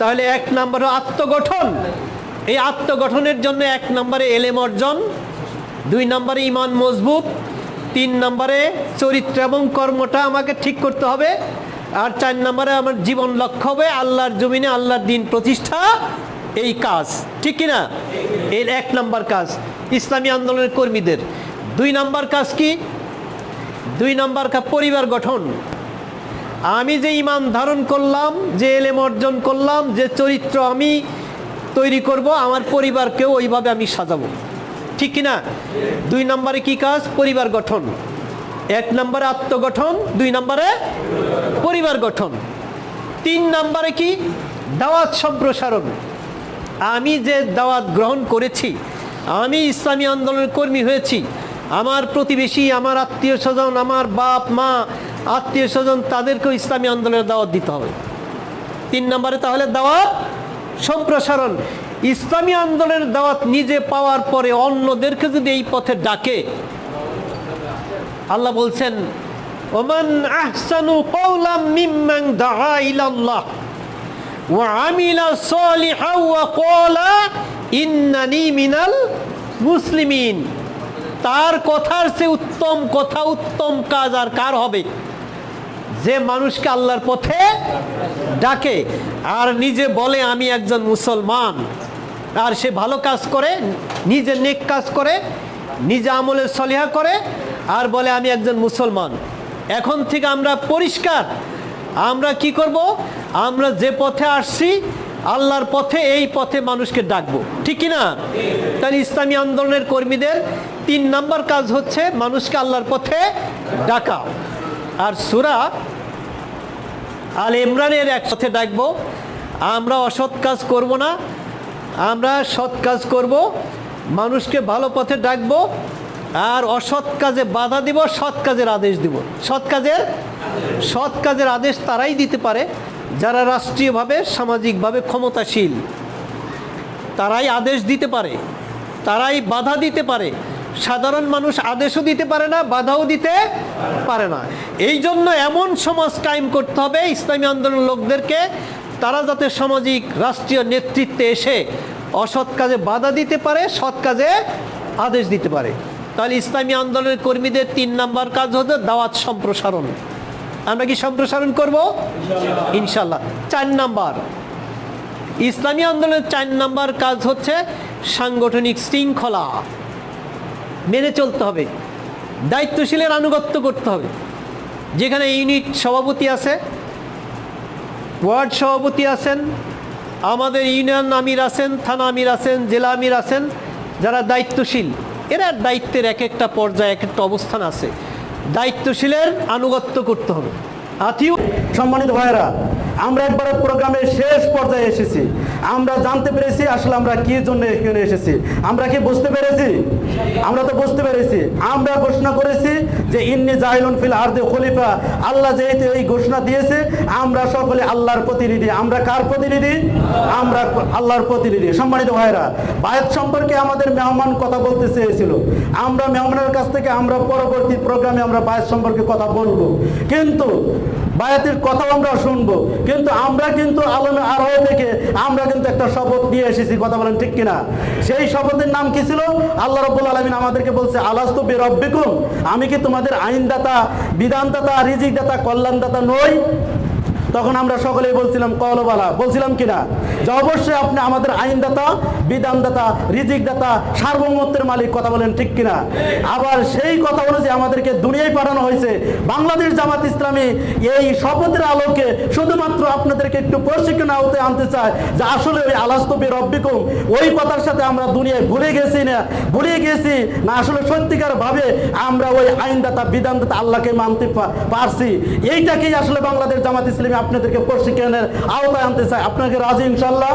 তাহলে এক নম্বর আত্মগঠন। এই আত্মগঠনের জন্য এক নম্বরে এলেম অর্জন, দুই নম্বরে ইমান মজবুত, তিন নম্বরে চরিত্র এবং কর্মটা আমাকে ঠিক করতে হবে, আর চার নম্বরে আমার জীবন লক্ষ্য হবে, আল্লাহর জমিনে আল্লাহর দিন প্রতিষ্ঠা এই কাজ, ঠিক কিনা? এর এক নাম্বার কাজ, ইসলামী আন্দোলনের কর্মীদের। দুই নাম্বার কাজ কি? দুই নাম্বার কাজ, পরিবার গঠন। আমি যে ইমান ধারণ করলাম, যে এলেম অর্জন করলাম, যে চরিত্র আমি তৈরি করব, আমার পরিবারকেও ওইভাবে আমি সাজাবো। ঠিক কি না দুই নম্বরে কি কাজ? পরিবার গঠন। এক নম্বরে আত্মগঠন, দুই নম্বরে পরিবার গঠন। তিন নম্বরে কি? দাওয়াত সম্প্রসারণ। আমি যে দাওয়াত গ্রহণ করেছি, আমি ইসলামী আন্দোলনের কর্মী হয়েছি, আমার প্রতিবেশী, আমার আত্মীয় স্বজন, আমার বাপ, মা, আত্মীয় স্বজন, তাদেরকেও ইসলামী আন্দোলনের দাওয়াত দিতে হবে। তিন নম্বরে তাহলে দাওয়াত সম্প্রসারণ। ইসলামী আন্দোলনের দাওয়াত নিজে পাওয়ার পরে অন্যদেরকে যদি এই পথে ডাকে, আল্লাহ বলছেন, ওমান আহসানু কওলাম মিম্মান দাআ ইলাল্লাহ। সালিহান ওয়া ক্বালা ইন্নানি মিনাল মুসলিমিন তার কথার সে উত্তম কথা, উত্তম কাজ আর কার হবে? যে মানুষকে আল্লাহর পথে ডাকে আর নিজে বলে, আমি একজন মুসলমান। আর সে ভালো কাজ করে, নিজে নেক কাজ করে, নিজে আমলে সলিহা করে আর বলে, আমি একজন মুসলমান। এখন থেকে আমরা পরিষ্কার। আমরা কি করব? আমরা যে পথে আসছি, আল্লাহর পথে, এই পথে মানুষকে ডাকবো। ঠিক না? তাহলে ইসলামী আন্দোলনের কর্মীদের তিন নাম্বার কাজ হচ্ছে মানুষকে আল্লাহর পথে ডাকা। আর সুরা আল ইমরানের এক সাথে ডাকবো। আমরা অসৎ কাজ করব না। আমরা সৎ কাজ করব, মানুষকে ভালো পথে ডাকবো, আর অসৎ কাজে বাধা দিব, সৎ কাজের আদেশ দিব। সৎ কাজের সৎ কাজের আদেশ তারাই দিতে পারে। যারা রাষ্ট্রীয়ভাবে, সামাজিকভাবে ক্ষমতাশীল, তারাই আদেশ দিতে পারে, তারাই বাধা দিতে পারে। সাধারণ মানুষ আদেশও দিতে পারে না, বাধাও দিতে পারে না। এই জন্য এমন সমাজ কায়েম করতে হবে, ইসলামী আন্দোলন লোকদেরকে, তারা যাতে সামাজিক, রাষ্ট্রীয় নেতৃত্বে এসে অসৎ কাজে বাধা দিতে পারে, সৎ কাজে আদেশ দিতে পারে। তাহলে ইসলামী আন্দোলনের কর্মীদের তিন নাম্বার কাজ হতো দাওয়াত সম্প্রসারণ। আমরা কি সম্প্রসারণ করব? ইনশাল্লাহ চার নাম্বার। ইসলামী আন্দোলনের চার নাম্বার কাজ হচ্ছে সাংগঠনিক শৃঙ্খলা মেনে চলতে হবে দায়িত্বশীলের আনুগত্য করতে হবে। যেখানে ইউনিট সভাপতি আছে ওয়ার্ড সভাপতি আছেন আমাদের ইউনিয়ন আমির আছেন থানা আমির আছেন জেলা আমির আছেন যারা দায়িত্বশীল এরা দায়িত্বের এক একটা পর্যায়ে এক একটা অবস্থান আছে। দায়িত্বশীলের আনুগত্য করতে হবে। আতিও সম্মানিত ভাইরা আমরা একবার প্রোগ্রামের শেষ পর্যায়ে এসেছি। আমরা জানতে পেরেছি আসলে আমরা কি জন্য এখানে এসেছি। আমরা কি বুঝতে পেরেছি? আমরা তো বুঝতে পেরেছি। আমরা ঘোষণা করেছি যে ইন্নি জাহিলুন ফিল আরদে খলিফা। আল্লাহ যেহেতু এই ঘোষণা দিয়েছে, আমরা সকলে আল্লাহর প্রতিনিধি। আমরা কার প্রতিনিধি? আমরা আল্লাহর প্রতিনিধি। সম্মানিত ভাইরা বায়াত সম্পর্কে আমাদের মেহমান কথা বলতে চেয়েছিল। আমরা মেহমানের কাছ থেকে আমরা পরবর্তী প্রোগ্রামে আমরা বায়াত সম্পর্কে কথা বলব। কিন্তু বায়াতের কথাও আমরা শুনব। কিন্তু আমরা কিন্তু আলমে আরও থেকে আমরা কিন্তু একটা শপথ নিয়ে এসেছি, কথা বলেন ঠিক কিনা? সেই শপথের নাম কি ছিল? আল্লাহ রব্বুল আলমিন আমাদেরকে বলছে, আলাস্তু বেরব্বিকুম? আমি কি তোমাদের আইনদাতা, বিধানদাতা, রিজিকদাতা, কল্যাণদাতা নই? তখন আমরা সকলেই বলছিলাম কলবালা বলছিলাম কিনা? যে অবশ্যই আপনি আমাদের আইনদাতা, বিধানদাতা, রিজিকদাতা, সার্বভৌমত্বের মালিক কথা বলেন ঠিক কিনা? আবার সেই কথা অনুযায়ী আমাদেরকে দুনিয়ায় পাঠানো হয়েছে। বাংলাদেশ জামাত ইসলামী এই শপথের আলোকে শুধুমাত্র আপনাদেরকে একটু প্রশিক্ষণ আওতায় আনতে চায় যে আসলে ওই আলাস্তবী রব্বিকুম, ওই কথার সাথে আমরা দুনিয়ায় ভুলে গেছি না, ভুলে গেছি না, আসলে সত্যিকার ভাবে আমরা ওই আইনদাতা, বিধানদাতা আল্লাহকে মানতে পারছি। এইটাকেই আসলে বাংলাদেশ জামাত ইসলামী আপনাদেরকে প্রশিক্ষণের আওতায় আনতে চাই। আপনাকে রাজি ইনশাল্লাহ